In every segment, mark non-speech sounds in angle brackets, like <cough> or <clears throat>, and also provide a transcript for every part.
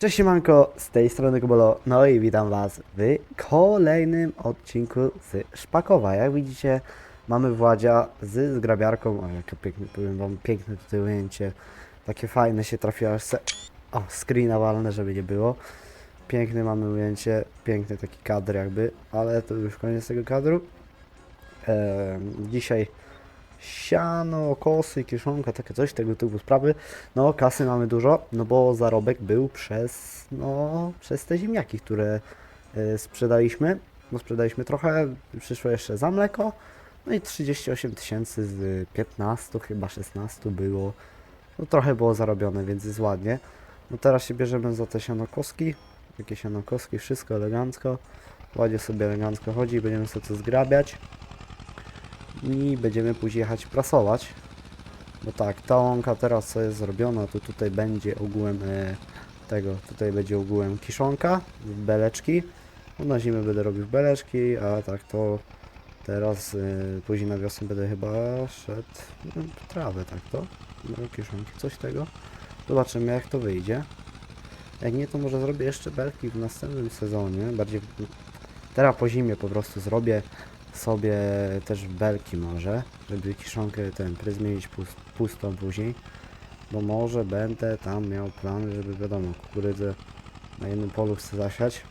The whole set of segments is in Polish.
Cześć siemanko, z tej strony Kubolo, no i witam was w kolejnym odcinku z Szpakowa. Jak widzicie, mamy Władzia z zgrabiarką, o jakie piękne, powiem wam, piękne tutaj ujęcie, takie fajne się trafiło, se... o, screena walne, żeby nie było. Piękne mamy ujęcie, piękny taki kadr jakby, ale to już koniec tego kadru. Ehm, dzisiaj siano, kosy, kieszonka, takie coś, tego typu sprawy. No, kasy mamy dużo, no bo zarobek był przez, no, przez te ziemniaki, które e, sprzedaliśmy. No, sprzedaliśmy trochę, przyszło jeszcze za mleko, no i 38 tysięcy z 15, chyba 16 było. No, trochę było zarobione, więc jest ładnie. No, teraz się bierzemy za te sianokoski, takie sianokoski, wszystko elegancko. Ładnie sobie elegancko chodzi, będziemy sobie to zgrabiać. I będziemy później jechać prasować. Bo tak, ta łąka teraz co jest zrobiona, to tutaj będzie ogółem e, tego, tutaj będzie ogółem kiszonka, beleczki. No, na zimę będę robił beleczki, a tak to teraz e, później na wiosnę będę chyba szedł no, trawę, tak to? No, kiszonki, coś tego. Zobaczymy jak to wyjdzie. Jak nie, to może zrobię jeszcze belki w następnym sezonie, bardziej teraz po zimie po prostu zrobię sobie też belki może, żeby kiszonkę ten pryz mieć pust, pustą później, bo może będę tam miał plany, żeby wiadomo, kukurydzę na jednym polu chcę zasiać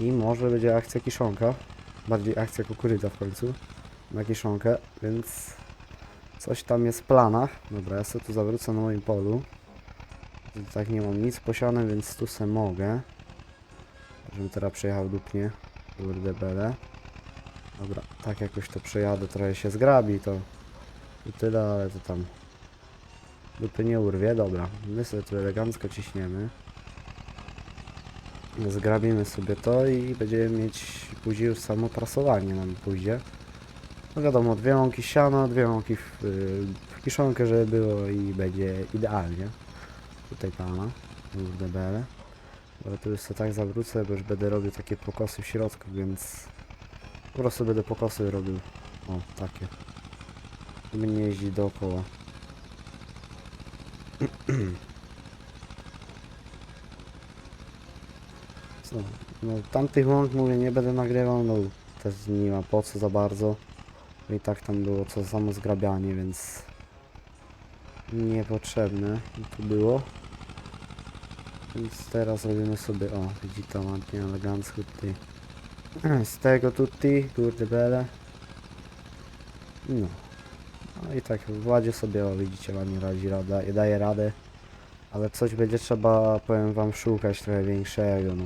i może będzie akcja kiszonka, bardziej akcja kukurydza w końcu na kiszonkę, więc coś tam jest w planach. Dobra, ja sobie tu zawrócę na moim polu. Tak nie mam nic posiane, więc tu se mogę. Żebym teraz przejechał dupnie. Kurde bele. Tak jakoś to przejadę, trochę się zgrabi, to, to tyle, ale to tam dupy nie urwie, dobra, my sobie tu elegancko ciśniemy. Zgrabimy sobie to i będziemy mieć później już samo prasowanie nam pójdzie. No wiadomo, dwie łąki siano, dwie łąki w, w kiszonkę, żeby było i będzie idealnie. Tutaj pana, kurde bele. Ale tu już sobie tak zawrócę, bo już będę robił takie pokosy w środku, więc po prostu będę pokosy robił. O, takie. Żeby nie jeździć dookoła. <clears throat> Co? No, tamtych łąk mówię, nie będę nagrywał, no też nie ma po co za bardzo. Bo I tak tam było co samo zgrabianie, więc niepotrzebne to było. Więc teraz robimy sobie, o, widzi to ładnie, elegancko tutaj z tego tutti, kurde bele. No. No i tak w Władzie sobie, o widzicie, ładnie radzi rada, daje radę. Ale coś będzie trzeba, powiem wam, szukać trochę większego, no.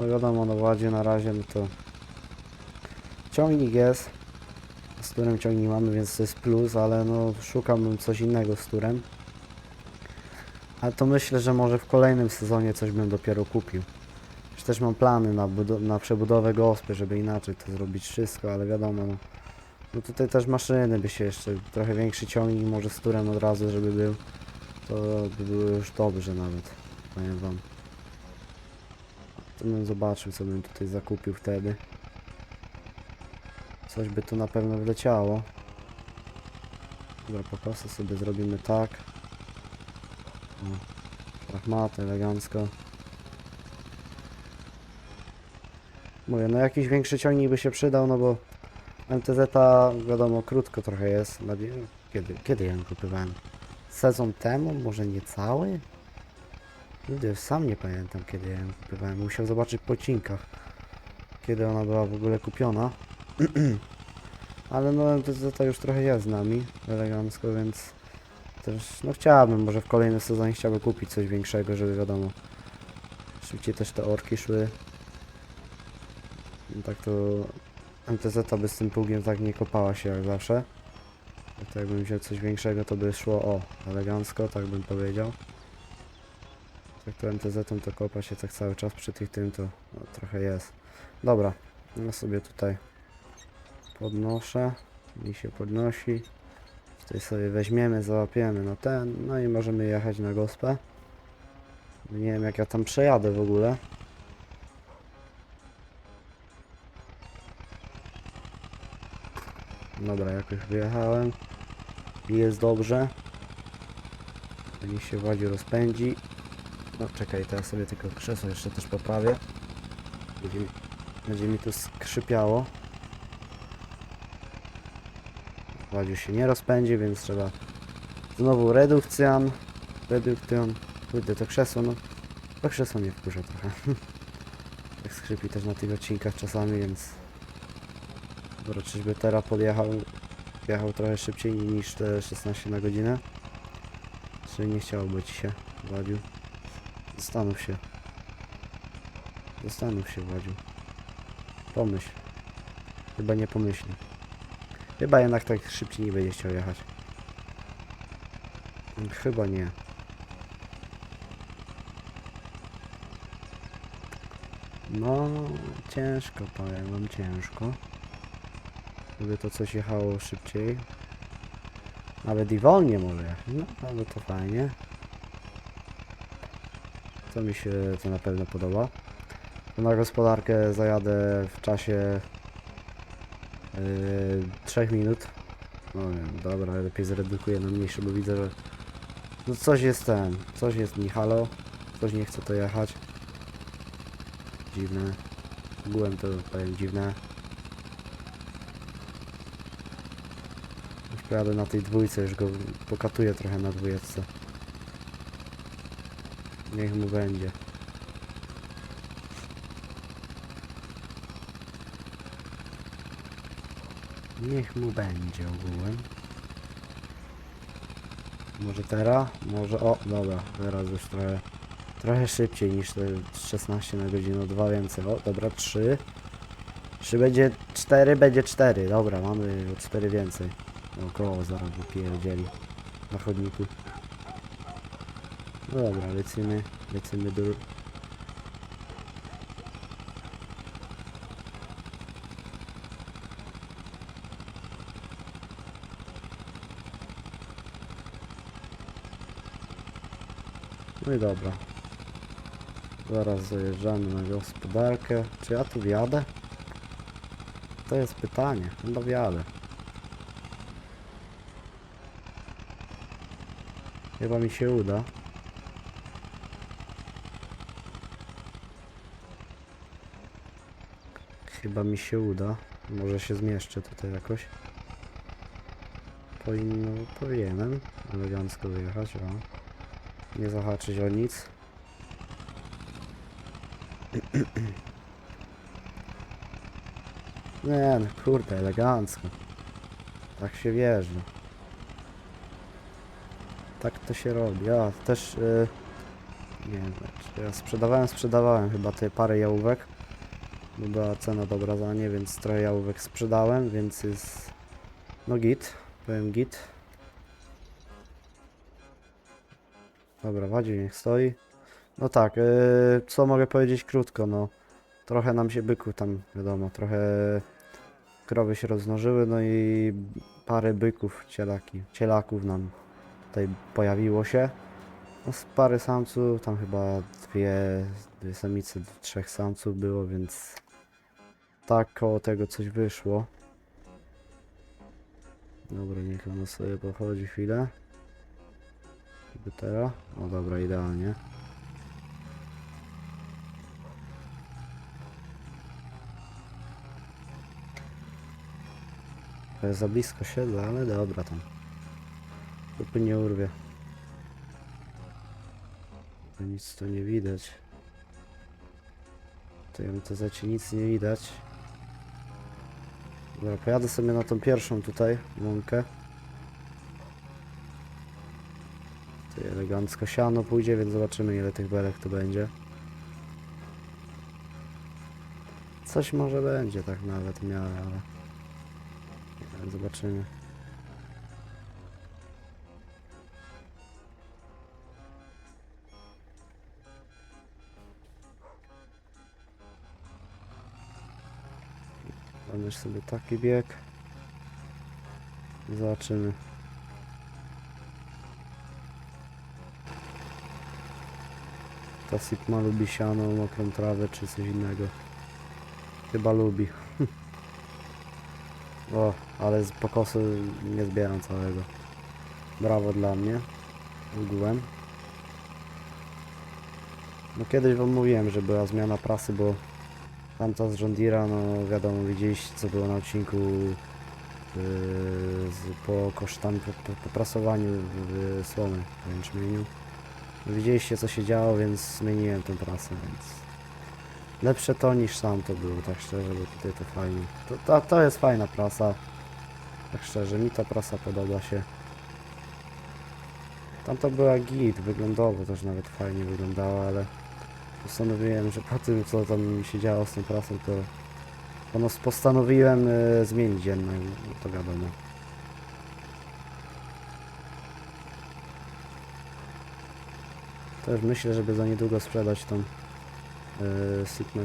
No wiadomo, na Władzie na razie, no to... Ciągnik jest, z którym ciągnik mamy, więc to jest plus, ale no szukam coś innego z którym. Ale to myślę, że może w kolejnym sezonie coś bym dopiero kupił. Też mam plany na, na przebudowę gospy, żeby inaczej to zrobić wszystko, ale wiadomo, no, no tutaj też maszyny by się jeszcze, trochę większy ciągnik może z turem od razu, żeby był, to by było już dobrze nawet, powiem wam. To bym zobaczył, co bym tutaj zakupił wtedy. Coś by tu na pewno wleciało. Dobra, pokosy sobie zrobimy tak. O, szachmaty elegancko. Mówię, no jakiś większy ciągnik by się przydał, no bo MTZ wiadomo krótko trochę jest. Kiedy, kiedy ja ją kupowałem? Sezon temu? Może nie cały? Nigdy sam nie pamiętam kiedy ją kupowałem. Musiał zobaczyć po odcinkach. Kiedy ona była w ogóle kupiona. <clears throat> Ale no MTZ już trochę jest z nami elegancko, więc też no chciałbym, może w kolejnym sezonie chciałbym kupić coś większego, żeby wiadomo szybciej też te orki szły. Tak to MTZ by z tym pługiem tak nie kopała się jak zawsze. To jakbym wziął coś większego to by szło o elegancko, tak bym powiedział. Tak to MTZ to kopa się tak cały czas przy tych tym to no, trochę jest. Dobra, ja sobie tutaj podnoszę. Mi się podnosi. Tutaj sobie weźmiemy, załapiemy na ten, no i możemy jechać na gospę. Nie wiem jak ja tam przejadę w ogóle. Dobra, jakoś wyjechałem. I jest dobrze. Niech się Władzie rozpędzi. No czekaj, to ja sobie tylko krzesło jeszcze też poprawię. Będzie mi, będzie mi tu skrzypiało. Władziu się nie rozpędzi, więc trzeba znowu redukcjan. Redukcjan. Kurde, to krzesło, no. To krzesło mnie wkurza trochę. <laughs> tak skrzypi też na tych odcinkach czasami, więc... Dobra, czyżby teraz podjechał jechał trochę szybciej niż te 16 na godzinę. Czy nie chciałoby ci się, Władziu? Zastanów się. Zastanów się, Władziu. Pomyśl. Chyba nie pomyśli. Chyba jednak tak szybciej nie będzie chciał jechać. Chyba nie. No, ciężko powiem wam, ciężko. Gdyby to coś jechało szybciej. Nawet i wolniej może jechać. No, ale to fajnie. To mi się to na pewno podoba. Na gospodarkę zajadę w czasie yy, 3 minut. No wiem, dobra, lepiej zredukuję na mniejsze, bo widzę, że no coś jest ten, coś jest mi halo, coś nie chce to jechać. Dziwne. Byłem to powiem dziwne. Już pojadę na tej dwójce, już go pokatuję trochę na dwójce. Niech mu będzie. Niech mu będzie ogółem. Może teraz? Może... O, dobra, teraz już trochę... Trochę szybciej niż te 16 na godzinę, dwa więcej. O, dobra, 3. 3 będzie 4, będzie 4. Dobra, mamy o 4 więcej. O, koło zaraz wypierdzieli na chodniku. No dobra, lecimy, lecimy do... No i dobra. Zaraz zajeżdżamy na gospodarkę. Czy ja tu wjadę? To jest pytanie. Chyba wjadę. Chyba mi się uda. Chyba mi się uda. Może się zmieszczę tutaj jakoś. Powinno, powinienem elegancko wyjechać, o. Nie zahaczyć o nic. <clears throat> Nie no, kurde, elegancko. Tak się wjeżdża. Tak to się robi. Ja też... y, nie wiem, ja sprzedawałem, sprzedawałem chyba te parę jałówek. Była cena dobra za nie, więc trochę jałówek sprzedałem, więc jest... No git, powiem git. Dobra, Wadziu niech stoi. No tak, yy, co mogę powiedzieć krótko, no. Trochę nam się byków tam, wiadomo, trochę krowy się rozmnożyły, no i parę byków, cielaki, cielaków nam tutaj pojawiło się. No z pary samców, tam chyba dwie, dwie samice, trzech samców było, więc tak koło tego coś wyszło. Dobra, niech ona sobie pochodzi chwilę. Żeby teraz. O dobra, idealnie. Jest za blisko siedzę, ale dobra tam. Dupy nie urwie. To nic tu nie widać. To MTZ nic nie widać. Dobra, pojadę sobie na tą pierwszą tutaj łąkę. Tutaj elegancko siano pójdzie, więc zobaczymy ile tych belek tu będzie. Coś może będzie tak nawet w miarę, ale... Zobaczymy. Zamierz sobie taki bieg. Zobaczymy. Ta Sigma lubi siano, mokrą trawę czy coś innego. Chyba lubi. <laughs> o, ale z pokosu nie zbieram całego. Brawo dla mnie. Ogółem. No kiedyś wam mówiłem, że była zmiana prasy, bo tamta z John Deere'a, no wiadomo, widzieliście co było na odcinku yy, z, po kosztami, po, po, po prasowaniu yy, słomy po jęczmieniu. Widzieliście co się działo, więc zmieniłem tę prasę, więc lepsze to niż tam to było, tak szczerze, bo tutaj to fajnie. To, to, to jest fajna prasa, tak szczerze, mi ta prasa podoba się. Tam to była git, wyglądowo też nawet fajnie wyglądała, ale postanowiłem, że po tym co tam się działo z tą prasą, to postanowiłem e, zmienić jednak, no to wiadomo. Też myślę, żeby za niedługo sprzedać tą e, Sigmę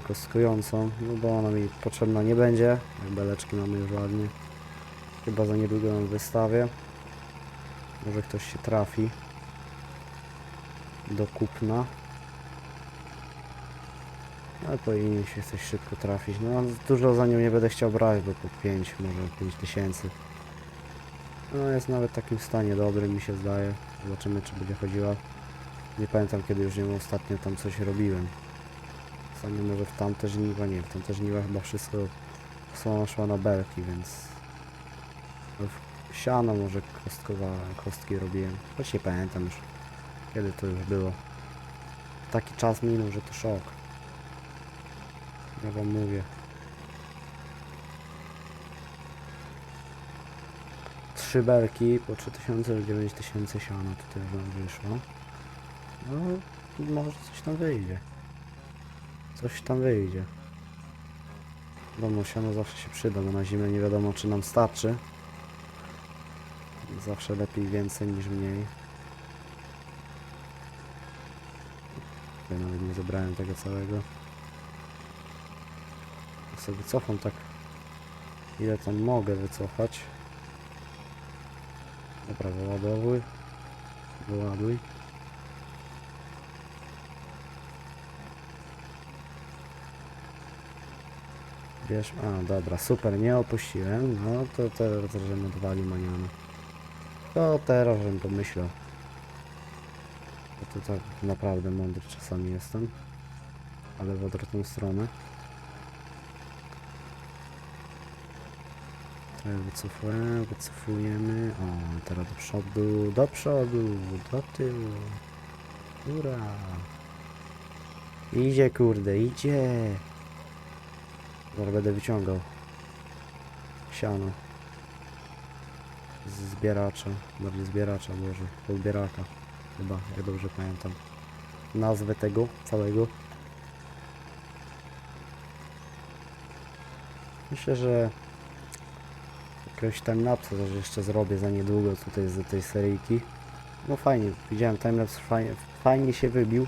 no bo ona mi potrzebna nie będzie, jak beleczki mamy już ładnie. Chyba za niedługo ją wystawię. Może ktoś się trafi do kupna. Ale powinien się coś szybko trafić. No dużo za nią nie będę chciał brać, bo po 5, może 5 tysięcy. No jest nawet w takim stanie dobrym mi się zdaje. Zobaczymy czy będzie chodziła. Nie pamiętam kiedy już nią ostatnio tam coś robiłem. Ostatnio może w tamte żniwa, nie, w tamte żniwa chyba wszystko słoma szła na belki, więc... No, w siano może kostkowa, kostki robiłem. Choć nie pamiętam już kiedy to już było. Taki czas minął, że to szok. Ja wam mówię. Trzy belki po 3000 lub 9000 siana tutaj nam wyszło. No, może coś tam wyjdzie. Coś tam wyjdzie. Wiadomo, siano zawsze się przyda, bo na zimę nie wiadomo czy nam starczy. Zawsze lepiej więcej niż mniej. Nawet nie zebrałem tego całego. Sobie wycofam tak ile tam mogę wycofać. Dobra, wyładowuj. Wyładuj. Wiesz, a dobra, super, nie opuściłem. No to teraz, żebym odwalił maniany. To teraz, żebym pomyślał. Bo to tak naprawdę mądry czasami jestem. Ale w odwrotną stronę. Wycofujemy, wycofujemy. O, teraz do przodu, do przodu, do tyłu. Ura. Idzie kurde, idzie. Zaraz będę wyciągał. Siano. Z zbieracza, bardziej zbieracza może, podbieraka. Chyba, jak dobrze pamiętam. Nazwę tego całego. Myślę, że jakiegoś timelapsa też jeszcze zrobię za niedługo tutaj z tej seryjki. No fajnie, widziałem timelapse, fajnie, fajnie się wybił.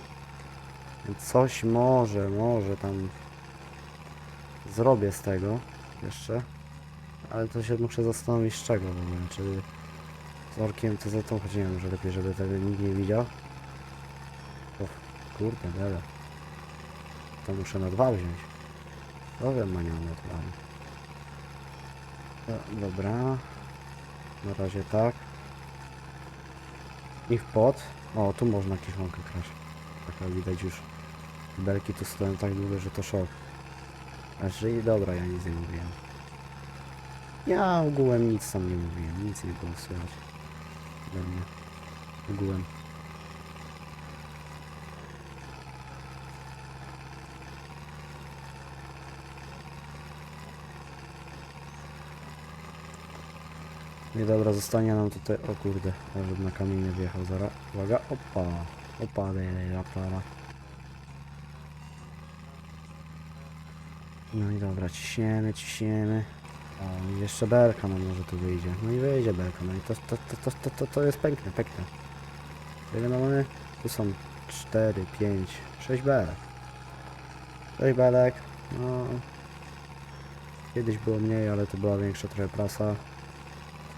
Coś może, może tam zrobię z tego jeszcze. Ale to się muszę zastanowić z czego w ogóle, czy z orkiem choć nie wiem, że lepiej, żeby tego nikt nie widział. O, kurde, dele. To muszę na dwa wziąć. To wiem, maniane to mam. No, dobra. Na razie tak. I w pot. O, tu można kiszonkę kraść. Taka widać już. Belki tu stoją tak długo, że to szok. Aż i dobra, ja nic nie mówiłem. Ja ogółem nic tam nie mówiłem, nic nie było słychać. Ogółem. No i dobra, zostanie nam tutaj, o kurde, żeby na kamienie wjechał zaraz. Uwaga, opa, opa, para. No i dobra, ciśniemy, ciśniemy. O, jeszcze belka nam może tu wyjdzie. No i wyjdzie belka, no i to, to, to, to, to, to, jest piękne, piękne. Ile mamy? Tu są 4, 5, 6 belek. 6 belek, no... Kiedyś było mniej, ale to była większa trochę prasa.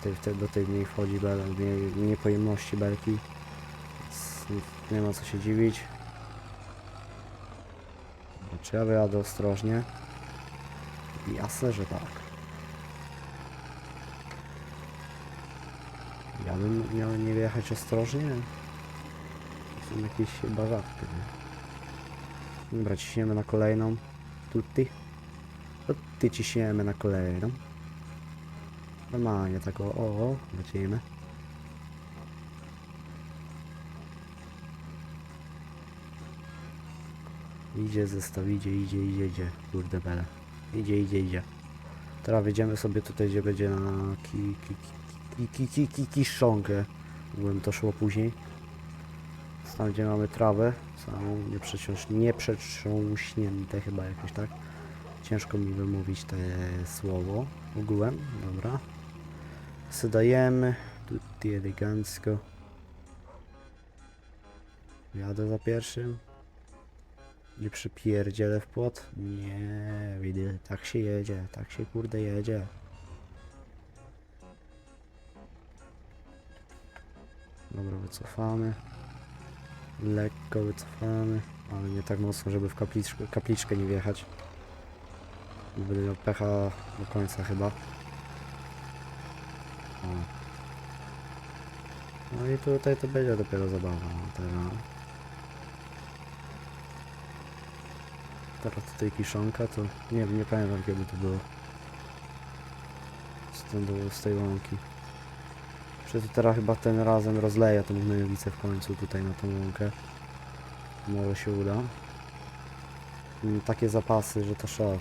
Tutaj, wtedy do tej mniej wchodzi belek, mniej, mniej pojemności belki. Więc nie ma co się dziwić. Czy ja wyjadę ostrożnie? Jasne, że tak. Ja bym miał nie wjechać ostrożnie. Są jakieś nie? Dobra, ciśniemy na kolejną. Tutti. Tutti ciśniemy na kolejną. Normalnie tak o, o, lecimy. Idzie zestaw, idzie, idzie, idzie, idzie. Kurde bele. Idzie, idzie, idzie. Teraz wejdziemy sobie tutaj, gdzie będzie na ki, ki, ki, ki, ki, ki. Byłem to szło później. Tam gdzie mamy trawę, samą nieprzeciąż, nieprzetrząśnięte chyba jakoś tak. Ciężko mi wymówić te słowo ogółem, dobra. Sydajemy, tutaj elegancko. Jadę za pierwszym. Nie przypierdzielę w płot? Nie, widzę, tak się jedzie, tak się kurde jedzie. Dobra, wycofamy. Lekko wycofamy, ale nie tak mocno, żeby w kapliczkę, kapliczkę nie wjechać. Będę miał pecha do końca chyba. O. No i tutaj to będzie dopiero zabawa. No, teraz. teraz tutaj kiszonka, to nie wiem, nie pamiętam kiedy to było. Co to było z tej łąki. To teraz chyba ten razem rozleję tą gnojowicę w końcu tutaj na tą łąkę. Może się uda. Mm, Takie zapasy, że to szok.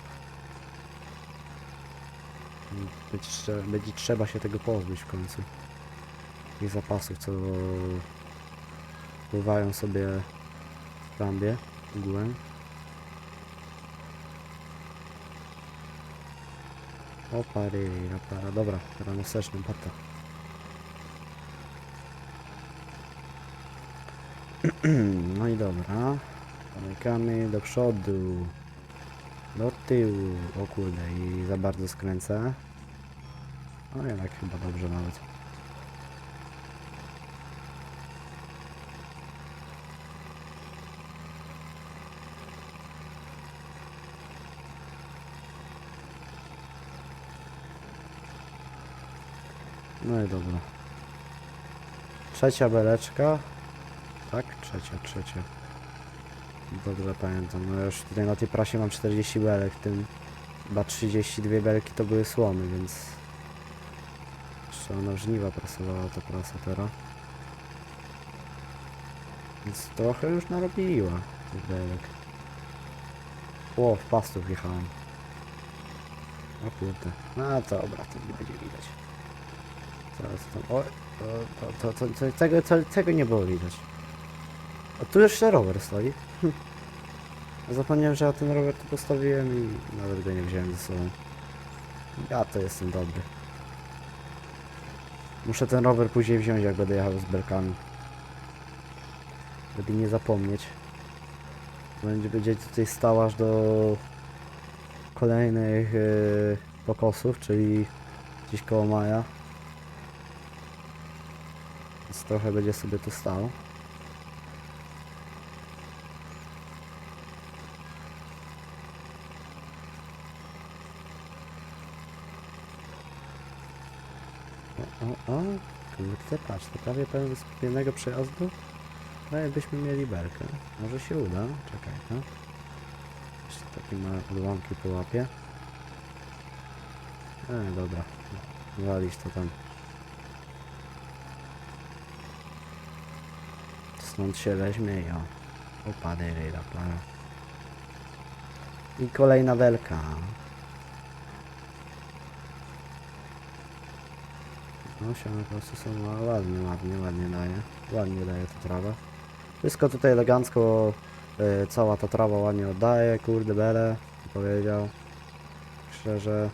Będzie, będzie trzeba się tego pozbyć w końcu. Tych zapasów, co pływają sobie w rambie ogółem. Opa, ryj, para. Dobra, teraz na wstecznym pata. <clears throat> No i dobra. Zamykamy do przodu. Do tyłu. O kurde, i za bardzo skręcę. No jednak chyba dobrze nawet. No i dobra. Trzecia beleczka. Tak? Trzecia, trzecia. Dobrze pamiętam. No już tutaj na tej prasie mam 40 belek, w tym chyba 32 belki to były słomy, więc jeszcze ona żniwa prasowała ta prasa teraz. Więc trochę już narobiła tych belek. O, w pastów wjechałem. O kurde. No dobra, to nie będzie widać. Zaraz tam. O, to, to, to, to, tego, to, tego nie było widać. A tu jeszcze rower stoi. <laughs> Zapomniałem, że ja ten rower tu postawiłem i nawet go nie wziąłem ze sobą. Ja to jestem dobry. Muszę ten rower później wziąć, jak będę jechał z belkami. Żeby nie zapomnieć. Będzie, będzie tutaj stał aż do kolejnych yy, pokosów, czyli gdzieś koło maja. Więc trochę będzie sobie tu stał. O, o, o, kurde, patrz, to prawie pełen z jednego przejazdu. Prawie byśmy mieli belkę. Może się uda, czekaj, no. Jeszcze takie małe odłamki po łapie. E, dobra, walić to tam. Stąd się weźmie i o. Upadaj ryda para. I kolejna belka. No siano po prostu są ła- ładnie, ładnie, ładnie daje. Ładnie daje ta trawa. Wszystko tutaj elegancko, e, cała ta trawa ładnie oddaje, kurde bele, powiedział. Szczerze.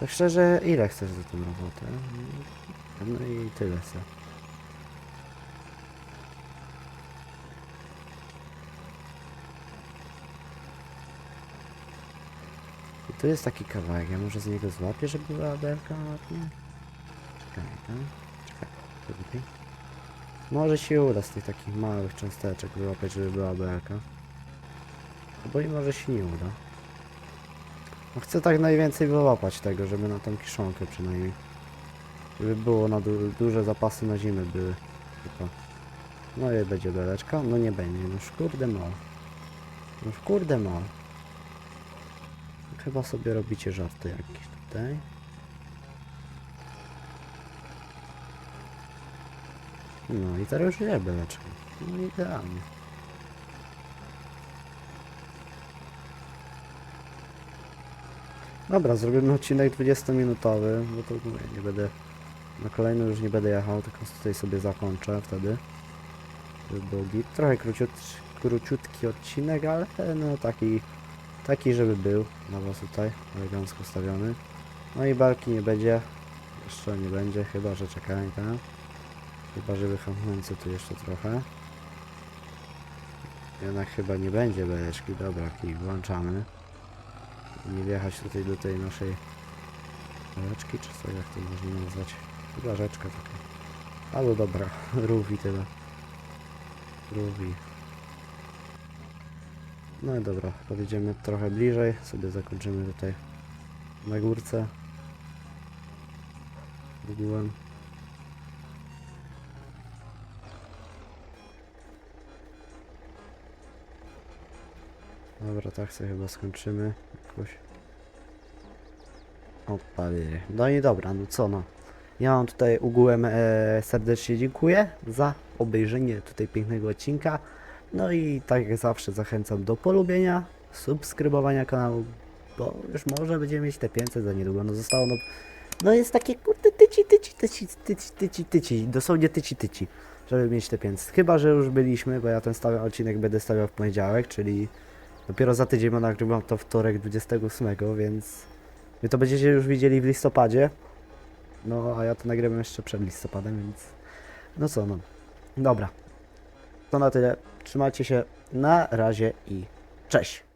Tak szczerze, ile chcesz za tą robotę? No i tyle se. Tu jest taki kawałek, ja może z niego złapię, żeby była belka ładnie? Czekaj, no. Czekaj, to tutaj. Może się uda z tych takich małych cząsteczek wyłapać, żeby była belka. Albo i może się nie uda. No chcę tak najwięcej wyłapać tego, żeby na tą kiszonkę przynajmniej. Żeby było na du duże zapasy na zimę były. Tylko No i będzie beleczka. No nie będzie. No kurde ma. No kurde ma. Chyba sobie robicie żarty jakieś tutaj. No i teraz już nie beleczka. No idealnie. Dobra, zrobimy odcinek 20-minutowy, bo to mówię, nie będę na kolejny już nie będę jechał, tylko tutaj sobie zakończę wtedy. Żeby był. Trochę króciut, króciutki odcinek, ale no taki, taki żeby był was tutaj, elegancko stawiony. No i balki nie będzie, jeszcze nie będzie, chyba że czekaj, tak? Chyba że wyhamulący tu jeszcze trochę. Jednak chyba nie będzie beleczki, dobra, kij włączamy. Nie wjechać tutaj do tej naszej rzeczki, czy co, jak to można nazwać? Chyba rzeczka taka. Albo dobra, <laughs> rówi tyle. Rówi. No i dobra, podjedziemy trochę bliżej, sobie zakończymy tutaj na górce. Ogółem. Dobra, tak sobie chyba skończymy jakoś. Opady. No i dobra, no co no. Ja wam tutaj ogółem e, serdecznie dziękuję za obejrzenie tutaj pięknego odcinka. No i tak jak zawsze zachęcam do polubienia, subskrybowania kanału, bo już może będziemy mieć te 500 za niedługo. No zostało no... No jest takie kurde tyci, tyci, tyci, tyci, tyci, tyci, dosłownie tyci, tyci, żeby mieć te 500. Chyba, że już byliśmy, bo ja ten stawiam odcinek będę stawiał w poniedziałek, czyli dopiero za tydzień, bo nagrywam to wtorek 28, więc wy to będziecie już widzieli w listopadzie. No, a ja to nagrywam jeszcze przed listopadem, więc no co no. Dobra. To na tyle. Trzymajcie się. Na razie i cześć.